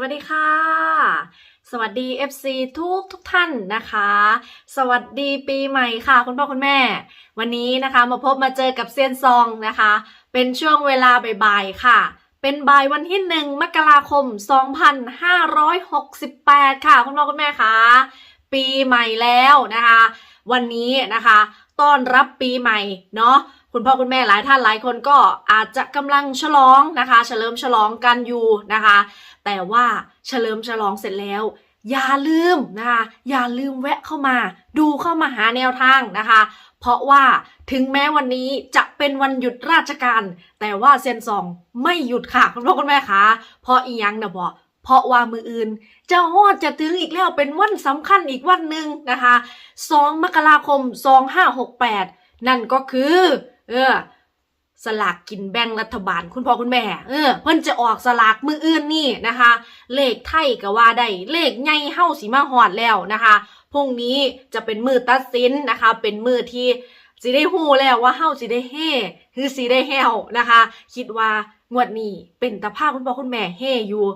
วัสดีค่ะ สวัสดี FC ทุกทุกท่านนะคะ สวัสดีปีใหม่ค่ะ คุณพ่อคุณแม่ วันนี้นะคะมาพบมาเจอกับเซียนซองนะคะ เป็นช่วงเวลาบ่ายๆค่ะ เป็นบ่ายวันที่หนึ่งมกราคม 2568 ค่ะคุณพ่อคุณแม่คะปีใหม่แล้วนะคะ วันนี้นะคะ ต้อนรับปีใหม่เนาะ คุณพ่อคุณแม่หลายท่านหลายคนก็อาจจะกำลังฉลองนะคะ เฉลิมฉลองกันอยู่นะคะ แต่ว่าเฉลิมฉลองเสร็จแล้ว อย่าลืมนะคะอย่าลืมแวะเข้ามา ดูเข้ามาหาแนวทางนะคะ เพราะว่าถึงแม้วันนี้จะเป็นวันหยุดราชการ แต่ว่าเซนซองไม่หยุดค่ะคุณพ่อคุณแม่คะเพราะอียังนะบอกเพราะว่ามืออื่นจะฮอดจะถึงอีกแล้วเป็นวันสำคัญอีกวันหนึ่งนะคะ 2 มกราคม 2568 นั่นก็คือ เออ สลากกินแบ่งรัฐบาล คุณพ่อคุณแม่ เออ เพิ่นจะออกสลากมืออื่นนี่นะคะ เลขไทยก็ว่าได้เลขใหญ่เฮาสีมาฮอดแล้วนะคะพรุ่งนี้จะเป็นมือตัดสินนะคะ เป็นมือที่สิได้ฮู้แล้วว่าเฮาสิได้เฮ่คือสิได้แฮวนะคะ คิดว่า งวดนี้เป็นตาภาพคุณพ่อคุณแม่เฮอยู่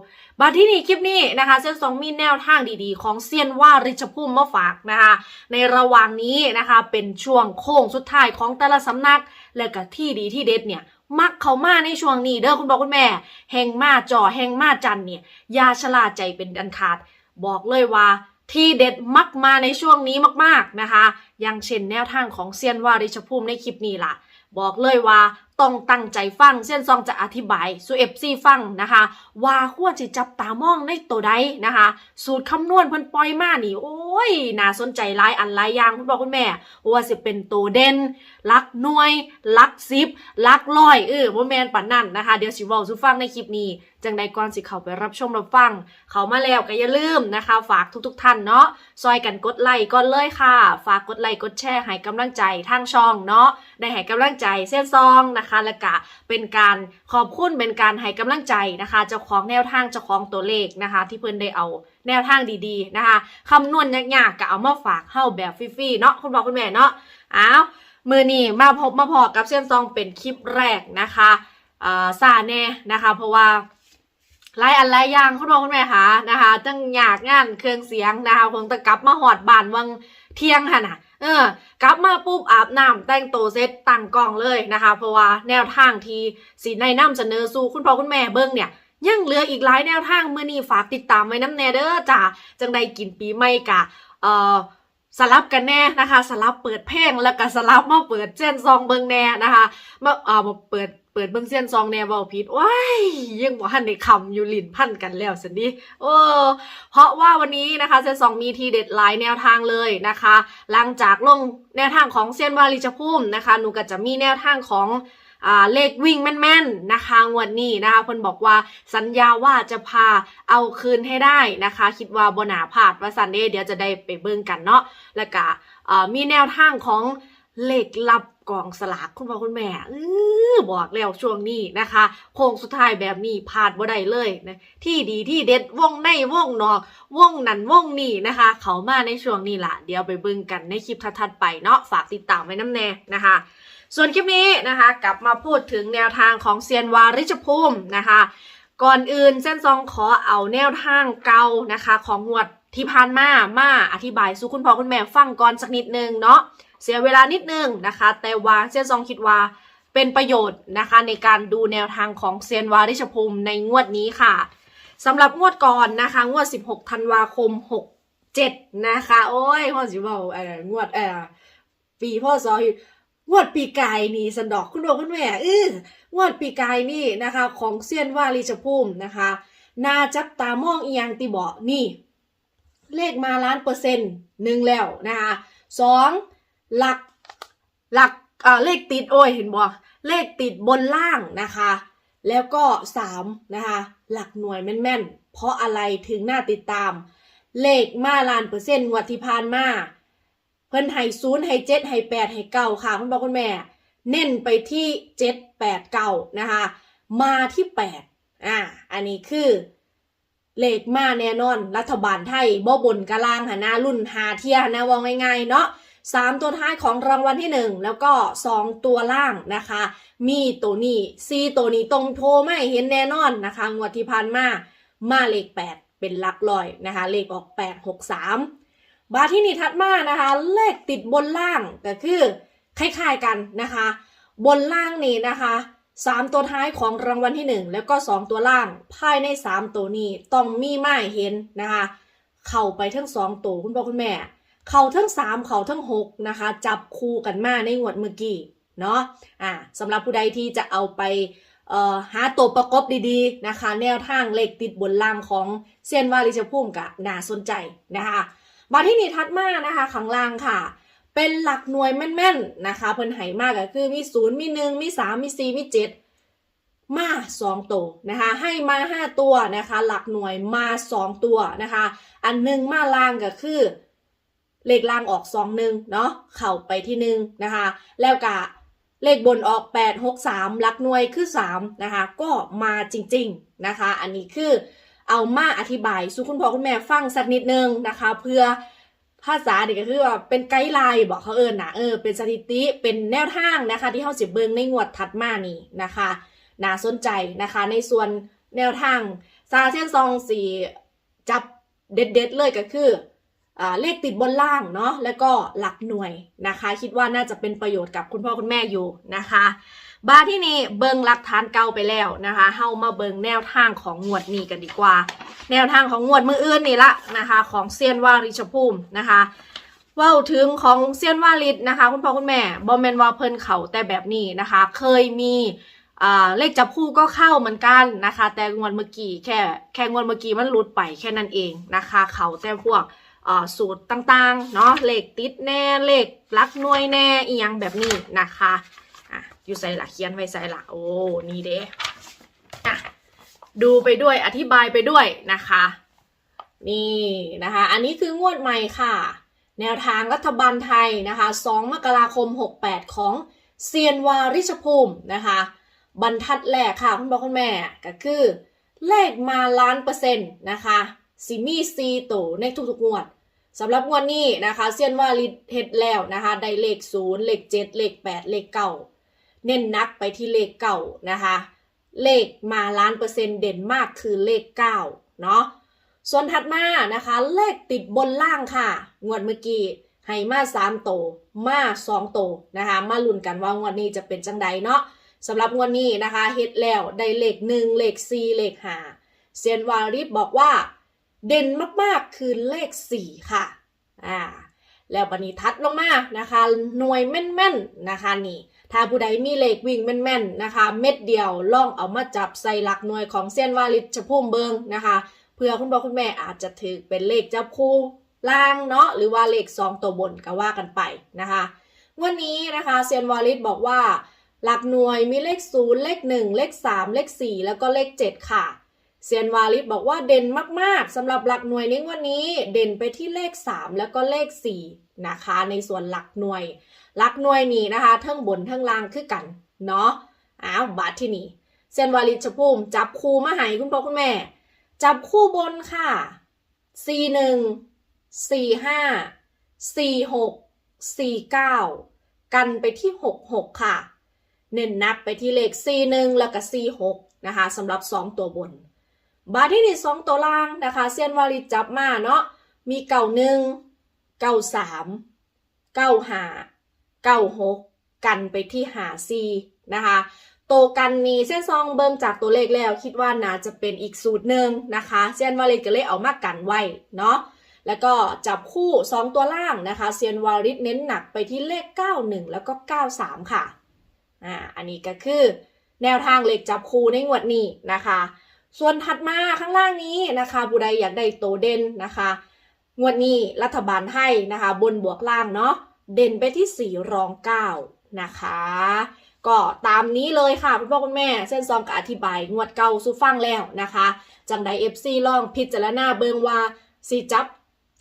บาที่นี่คลิปนี้นะคะเส้นสองมีแนวทางดีๆ ของเซียนว่าริชพุ่มมาฝากนะคะ ในระหว่างนี้นะคะเป็นช่วงโค้งสุดท้ายของแต่ละสำนัก และก็ที่ดีที่เด็ดเนี่ยมักเขามาในช่วงนี้เด้อคุณพ่อคุณแม่ แหงมาจ่อแหงมาจันเนี่ยยาชลาใจเป็นอันขาด บอกเลยว่าที่เด็ดมักมาในช่วงนี้มากๆนะคะ อย่างเช่นแนวทางของเซียนวาริชภูมิในคลิปนี้ล่ะ บอกเลยว่าต้องตั้งใจฟังเส้นซองจะอธิบายสูเอฟซีฟังนะคะ ว่าควรจะจับตามองในตัวใดนะคะ สูตรคำนวณเพิ่นปล่อยมานี่ โอ้ยน่าสนใจหลายอันหลายอย่างคุณพ่อคุณแม่ว่าสิเป็นตัวเด่นลักหน่วยลักซิบลักลอยเออบ่แมนปันนั่นนะคะ เดี๋ยวสิเว้าสูฟังในคลิปนี้ จังใดก่อนสิเขาไปรับชมรับฟัง เขามาแล้วก็อย่าลืมนะคะ ฝากทุกๆท่านเนาะซอยกันกดไลค์ก่อนเลยค่ะ ฝากกดไลค์กดแชร์ให้กำลังใจทางช่องเนาะได้ให้กำลังใจเส้นซองนะคะ และกะเป็นการขอบคุณเป็นการให้กำลังใจนะคะเจ้าของแนวทางเจ้าของตัวเลขนะคะ ที่เพิ่อนได้เอาแนวทางดีๆนะคะคำนวณยากๆก็เอามาฝากเฮาแบบฟรีๆเนาะคุณบอกคุณแม่เนาะอ้าวมือนี้มาพบมาพอกับเส้นซองเป็นคลิปแรกนะคะอ่าซาแน่นะคะ เพราะว่า หลายอันหลายอย่างคุณพ่อคุณแม่คะนะคะตั้งอยากงานเครื่องเสียงนะคะคงจะกลับมาหอดบานวังเที่ยงค่ะนะเออกลับมาปุ๊บอาบน้ำแต่งตัวเซตตั้งกล้องเลยนะคะ เพราะว่าแนวทางที่สีในน้ำเสนอสู่คุณพ่อคุณแม่เบิ้งเนี่ยยังเหลืออีกหลายแนวทางเมื่อนี้ฝากติดตามไว้น้ำแน่เด้อจ้าจังใดกินปีใหม่กะเอ่อสลับกันแน่นะคะ สลับเปิดเพลงแล้วก็สลับมาเปิดเส้นซองเบิ้งแน่นะคะมาเอ่อมาเปิด เปิดเบิ้งเส้นซองแนวเบาผิดว้ายยังบ่ทันได้คำอยู่ลินพันกันแล้วสินี้โอ้เพราะว่าวันนี้นะคะเส้นซองมีทีเด็ดหลายแนวทางเลยนะคะ หลังจากลงแนวทางของเส้นวาลิจพุ่มนะคะหนูก็จะมีแนวทางของอ่าเลขวิ่งแม่นๆนะคะงวดนี้นะคะเพิ่นบอกว่าสัญญาว่าจะพาเอาคืนให้ได้นะคะ คิดว่าบนาพลาดว่าซันเดย์เดี๋ยวจะได้ไปเบิ่งกันเนาะแล้วก็อ่ามีแนวทางของ เลขลับกองสลากคุณพ่อคุณแม่เออบอกแล้วช่วงนี้นะคะโค้งสุดท้ายแบบนี้พลาดบ่ได้เลยนะที่ดีที่เด็ดวงในวงนอกวงนั่นวงนี่นะคะ เขามาในช่วงนี้ละเดี๋ยวไปเบิ่งกันในคลิปถัดๆไปเนาะฝากติดตามไว้น้ำแน่นะคะ ส่วนคลิปนี้นะคะ กลับมาพูดถึงแนวทางของเซียนวาริชภูมินะคะ ก่อนอื่นเส้นซองขอเอาแนวทางเก่านะคะ ของงวดที่ผ่านมามาอธิบายสู่คุณพ่อคุณแม่ฟังก่อนสักนิดนึงเนาะ เสียเวลานิดนึงนะคะ แต่ว่าเส้นซองคิดว่าเป็นประโยชน์นะคะ ในการดูแนวทางของเซียนวาริชภูมิในงวดนี้ค่ะสำหรับงวดก่อนนะคะ งวด 16ธันวาคม 67 นะคะ โอ้ยพ่อสิบอกเอองวดเออปีพ่อซอยงวดปีกายนี่สันดอกคุณพ่อคุณแม่เอองวดปีกายนี่นะคะ ของเซียนวาริชภูมินะคะนาจับตามองอียังติบอกนี่ เลขมาล้านเปอร์เซ็นต์หนึ่งแล้วนะคะสอง หลักหลักเลขติดโอ้ยเห็นบ่เลขติดบนล่างนะคะ แล้วก็สามนะคะหลักหน่วยแม่นๆ เพราะอะไรถึงน่าติดตาม เลขมาลานเปอร์เซ็นต์งวดที่ผ่านมาเพิ่นให้ศูนย์ให้เจ็ดให้แปดให้เก้าค่ะคุณพ่อคุณแม่ เน้นไปที่เจ็ดแปดเก้านะคะ มาที่แปดอ่าอันนี้คือเลขมาแน่นอน รัฐบาลไทยบ่บนกะลางหาหน้ารุ่นหาเทียหนะวองง่ายๆเนาะ สามตัวท้ายของรางวัลที่หนึ่งแล้วก็สองตัวล่างนะคะ มีตัวนี้ซีตัวนี้ตรงโทรไม่เห็นแน่นอนนะคะ งวดที่ผ่านมามาเลข 8 เป็นหลักรอยนะคะ เลขออก 8 6 3 บาที่นี่ถัดมานะคะ เลขติดบนล่างก็คือคล้ายๆกันนะคะ บนล่างนี่นะคะสามตัวท้ายของรางวัลที่หนึ่งแล้วก็สองตัวล่างภายในสามตัวนี้ต้องมีไม้เห็นนะคะ เข้าไปทั้งสองตัวคุณพ่อคุณแม่ เขาทั้งสามเขาทั้งหกนะคะ จับคู่กันมาในงวดเมื่อกี้เนาะอ่าสำหรับผู้ใดที่จะเอาไปหาตัวประกบดีๆนะคะ แนวทางเลขติดบนล่างของเซียนวาริชภูมิกะน่าสนใจนะคะมาที่นี่ทัดมานะคะข้างล่างค่ะ เป็นหลักหน่วยแม่นๆนะคะเพิ่นไหมากก็คือมีศูนย์มีหนึ่งมีสามมีสี่มีเจ็ดมาสองตัวนะคะ ให้มาห้าตัวนะคะ หลักหน่วยมาสองตัวนะคะ อันหนึ่งมาล่างก็คือ เลขล่างออกสองหนึ่งเนาะเข้าไปที่หนึ่งนะคะ แล้วกะเลขบนออกแปดหกสามลักหน่วยคือสามนะคะ ก็มาจริงๆนะคะ อันนี้คือเอามาอธิบายสู่คุณพ่อคุณแม่ฟังสักนิดนึงนะคะ เพื่อภาษาเนี่ยก็คือว่าเป็นไกด์ไลน์บอกเขาเอิญนะเออเป็นสถิติเป็นแนวทางนะคะ ที่เขาสิเบิงในงวดถัดมานี่นะคะน่าสนใจนะคะ ในส่วนแนวทางซาเซียนซองสีจับเด็ดๆเลยก็คือ เลขติดบนล่างเนาะแล้วก็หลักหน่วยนะคะ คิดว่าน่าจะเป็นประโยชน์กับคุณพ่อคุณแม่อยู่นะคะบาร์ที่นี่เบิงหลักฐานเก่าไปแล้วนะคะเฮามาเบิงแนวทางของงวดนี้กันดีกว่า แนวทางของงวดมืออื่นนี่ละนะคะ ของเซียนวาริชภูมินะคะว่าถึงของเซียนวาริชนะคะ คุณพ่อคุณแม่บอมเมนวาเพิ่นเขาแต่แบบนี้นะคะ เคยมีเลขจับคู่ก็เข้าเหมือนกันนะคะ แต่งวดเมื่อกี้แค่แค่งวดเมื่อกี้มันหลุดไปแค่นั้นเองนะคะ เขาแต่พวก สูตรต่างๆ เนาะเลขติดแน่เลขลักหน่วยแน่อียังแบบนี้นะคะอะอยู่ใส่ละเขียนไว้ใส่ละโอ้นี่เด้อะดูไปด้วยอธิบายไปด้วยนะคะ นี่นะคะ อันนี้คืองวดใหม่ค่ะ แนวทางรัฐบาลไทยนะคะ 2 มกราคม 68 ของเซียนวาริชภูมินะคะ บรรทัดแรกค่ะ คุณพ่อคุณแม่ก็คือ เลขมาล้านเปอร์เซ็นต์นะคะ ซิมีซีโตในทุกๆงวดสำหรับงวดนี้นะคะเซียนว่าริเฮ็ดแล้วนะคะได้เลข0เลข7เลข8เลข9เน้นนักไปที่เลขเก่านะคะ เลขมาล้านเปอร์เซ็นต์เด่นมากคือเลข9เนาะส่วนถัดมานะคะ เลขติดบนล่างค่ะ งวดเมื่อกี้ให้มา3โต มา2โตนะคะ มาลุ้นกันว่างวดนี้จะเป็นจังใดเนาะสำหรับงวดนี้นะคะเฮ็ดแล้วได้เลข1เลข4เลข5เซียนวาริสบอกว่า เด่นมากๆคือเลข 4 ค่ะอ่าแล้วบันนี้ทัดลงมานะคะ หน่วยแม่นๆนะคะนี่ ถ้าผู้ใดมีเลขวิ่งแม่นๆนะคะ เม็ดเดียวลองเอามาจับใส่หลักหน่วยของเซียนวาลิชพุ่มเบิงนะคะเพื่อคุณพ่อคุณแม่อาจจะถือเป็นเลขจับคู่ล่างเนาะหรือว่าเลขสองตัวบนก็ว่ากันไปนะคะวันนี้นะคะเซียนวาลิชบอกว่า หลักหน่วยมีเลขศูนย์เลขหนึ่งเลขสามเลขสี่แล้วก็เลขเจ็ดค่ะ เซียนวาลิสบอกว่าเด่นมากๆสำหรับหลักหน่วยในวันนี้เด่นไปที่เลข 3 แล้วก็เลข 4 นะคะ ในส่วนหลักหน่วย หลักหน่วยนี้นะคะทั้งบนทั้งล่างคือกันเนาะอ้าวบาทที่นี่เซียนวาลิชภูมิจับคู่มาให้คุณพ่อคุณแม่ จับคู่บนค่ะ 4 1 4 5 4 6 4 9 กันไปที่ 6 6 ค่ะ เน้นนักไปที่เลข 4 1 แล้วก็ 4 6 นะคะสำหรับ 2 ตัวบน บาทที่นี่สองตัวล่างนะคะเซียนวาริจับมาเนาะมีเก่าหนึ่งเก่าสามเก้าหาเก้าหกกันไปที่หาซีนะคะโตวกันนี้เส้นซองเบิ่งจากตัวเลขแล้วคิดว่าน่าจะเป็นอีกสูตรหนึ่งนะคะเซียนวาริก็เลยเอามากันไว้เนาะแล้วก็จับคู่ 2 ตัวล่างนะคะเซียนวาริสเน้นหนักไปที่เลข 91 แล้วก็ 93 ค่ะอ่าอันนี้ก็คือแนวทางเลขจับคู่ในงวดนี้นะคะ ส่วนถัดมาข้างล่างนี้นะคะผู้ใดอยากได้โตเด่นนะคะ งวดนี้รัฐบาลให้นะคะ บนบวกล่างเนาะเด่นไปที่ 4 รอง 9 นะคะ ก็ตามนี้เลยค่ะคุณพ่อคุณแม่ เส้นซองกับอธิบาย งวดเก่าสู่ฟังแล้วนะคะ จังไดเอฟซีลองพิจารณาเบิงว่าสิจับ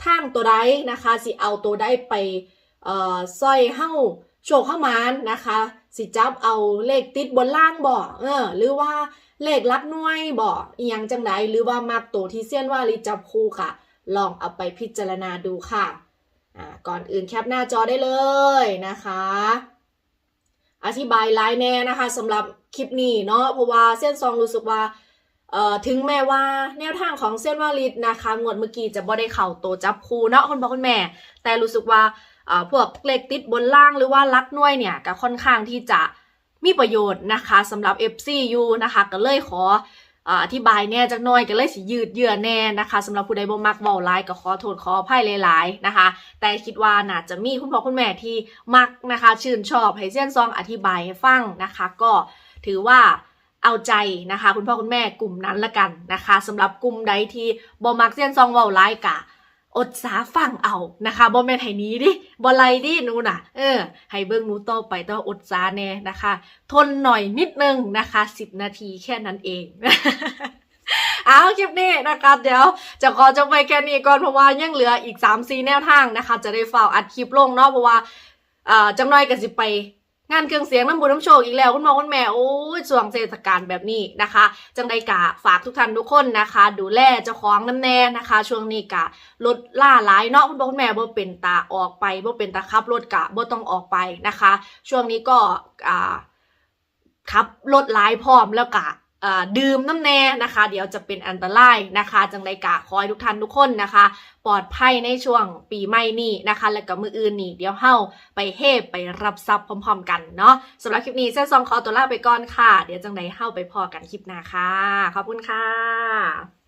ทางตัวใดนะคะสิเอาตัวใดไปเอ่อสร้อยเฮ้าโชคเข้ามานนะคะ สิจับเอาเลขติดบนล่างบ่เออหรือว่า เลขลักหน่วยบ่อียงจังไดหรือว่ามักตัวที่เซียนว่าลิจับคู่ค่ะ ลองเอาไปพิจารณาดูค่ะก่อนอื่นแคปหน้าจอได้เลยนะคะ อธิบายลน์แน่นะคะสำหรับคลิปนี้เนาะเพราะว่าเส้นซองรู้สึกว่าเอ่อถึงแม้ว่าแนวทางของเส้นวาลิดนะคะงวดเมื่อกี้จะบ่ได้เข่าโตจับคูเนาะคุณพ่อคุณแม่ แต่รู้สึกว่าเอ่อพวกเลขติดบนล่างหรือว่าลักน่วยเนี่ยก็ค่อนข้างที่จะ มีประโยชน์นะคะสำหรับ FCU นะคะก็เลยขออธิบายแน่จักหน่อยก็เลยสิยืดเยื้อแน่นะคะสำหรับผู้ใดบ่มักเว้าหลายก็ขอโทษขออภัยหลายๆนะคะ แต่คิดว่าน่าจะมีคุณพ่อคุณแม่ที่มักนะคะชื่นชอบให้เส้นซองอธิบายให้ฟังนะคะ ก็ถือว่าเอาใจนะคะ คุณพ่อคุณแม่กลุ่มนั้นละกันนะคะสำหรับกลุ่มใดที่บ่มักเส้นซองเว้าหลายกะ อดสาฟังเอานะคะบ่แม่นให้นี้ดิบ่ไลดิหนูน่ะ เออให้เบิ่งหนูต่อไปต้องอดสาแน่นะคะ ทนหน่อยนิดนึงนะคะ10นาทีแค่นั้นเองเอาคลิปนี้นะคะเดี๋ยวจะขอจบไปแค่นี้ก่อนเพราะว่ายังเหลืออีก3-4แนวทางนะคะ จะได้ฝ่าอัดคลิปลงเนาะเพราะว่าเอ่อจังน้อยก็สิไป งานเครื่องเสียงน้ำบุญน้ำโชคอีกแล้วคุณหมอคุณแม่โอ้ยช่วงเทศกาลแบบนี้นะคะ จังไดกะฝากทุกท่านทุกคนนะคะ ดูแลเจ้าของน้ำแน่นะคะ ช่วงนี้กะลดล่าหลายเนาะคุณหมอคุณแม่บ่เป็นตาออกไปบ่เป็นตาขับรถกะบ่ต้องออกไปนะคะ ช่วงนี้ก็อ่าขับรถหลายพร้อมแล้วกะ ดื่มน้ำแน่นะคะ เดี๋ยวจะเป็นอันตรายนะคะ จังไรกะคอยทุกท่านทุกคนนะคะ ปลอดภัยในช่วงปีใหม่นี้นะคะ แล้วก็มืออื่นนี่เดี๋ยวเฮาไปเฮไปรับทรัพย์พร้อม ๆ กันเนาะสำหรับคลิปนี้เส้นซองขอตัวลาไปก่อนค่ะ เดี๋ยวจังไรเฮาไปพอกันคลิปหน้าค่ะ ขอบคุณค่ะ